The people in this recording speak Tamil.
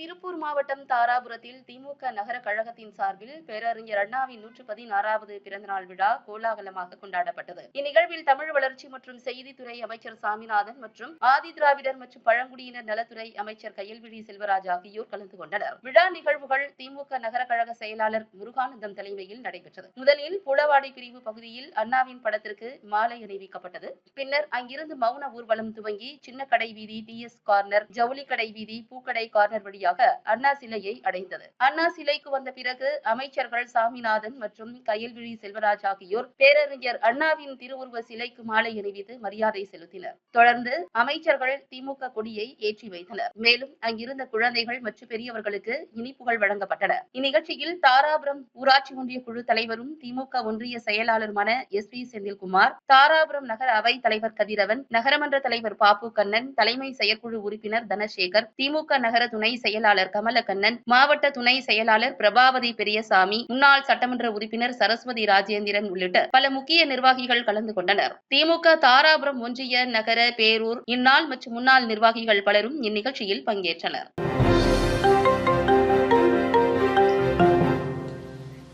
திருப்பூர் மாவட்டம் தாராபுரத்தில் திமுக நகர கழகத்தின் சார்பில் பேரறிஞர் அண்ணாவின் நூற்று பதினாறாவது பிறந்தநாள் விழா கோலாகலமாக கொண்டாடப்பட்டது. இந்நிகழ்வில் தமிழ் வளர்ச்சி மற்றும் செய்தித்துறை அமைச்சர் சாமிநாதன் மற்றும் ஆதி திராவிடர் மற்றும் பழங்குடியினர் நலத்துறை அமைச்சர் கையல்விழி செல்வராஜ் ஆகியோர் கலந்து கொண்டனர். விழா நிகழ்வுகள் திமுக நகர கழக செயலாளர் முருகானந்தம் தலைமையில் நடைபெற்றது. முதலில் புலவாடி பிரிவு பகுதியில் அண்ணாவின் படத்திற்கு மாலை அணிவிக்கப்பட்டது. பின்னர் அங்கிருந்து மௌன ஊர்வலம் துவங்கி சின்ன கடை வீதி டி எஸ் கார்னர் ஜவுளி கடை வீதி பூக்கடை கார்னர் வழியாக வழியாக அண்ணா சிலையை அடைந்தது. அண்ணா சிலைக்கு வந்த பிறகு அமைச்சர்கள் சாமிநாதன் மற்றும் கயல்விழி செல்வராஜ் ஆகியோர் பேரறிஞர் அண்ணாவின் திருவுருவ சிலைக்கு மாலை அணிவித்து மரியாதை செலுத்தினர். தொடர்ந்து அமைச்சர்கள் திமுக கொடியை ஏற்றி வைத்தனர். மேலும் அங்கிருந்த குழந்தைகள் மற்றும் பெரியவர்களுக்கு இனிப்புகள் வழங்கப்பட்டன. இந்நிகழ்ச்சியில் தாராபுரம் ஊராட்சி ஒன்றிய குழு தலைவரும் திமுக ஒன்றிய செயலாளருமான எஸ் பி செந்தில்குமார் தாராபுரம் நகர அவை தலைவர் கதிரவன் நகரமன்ற தலைவர் பாப்பு கண்ணன் தலைமை செயற்குழு உறுப்பினர் தனசேகர் திமுக நகர துணை செயல் செயலாளர் கமலக்கண்ணன் மாவட்ட துணை செயலாளர் பிரபாவதி பெரியசாமி முன்னாள் சட்டமன்ற உறுப்பினர் சரஸ்வதி ராஜேந்திரன் உள்ளிட்ட பல முக்கிய நிர்வாகிகள் கலந்து கொண்டனர். திமுக தாராபுரம் ஒன்றிய நகர பேரூர் இந்நாள் மற்றும் முன்னாள் நிர்வாகிகள் பலரும் இந்நிகழ்ச்சியில் பங்கேற்றனர்.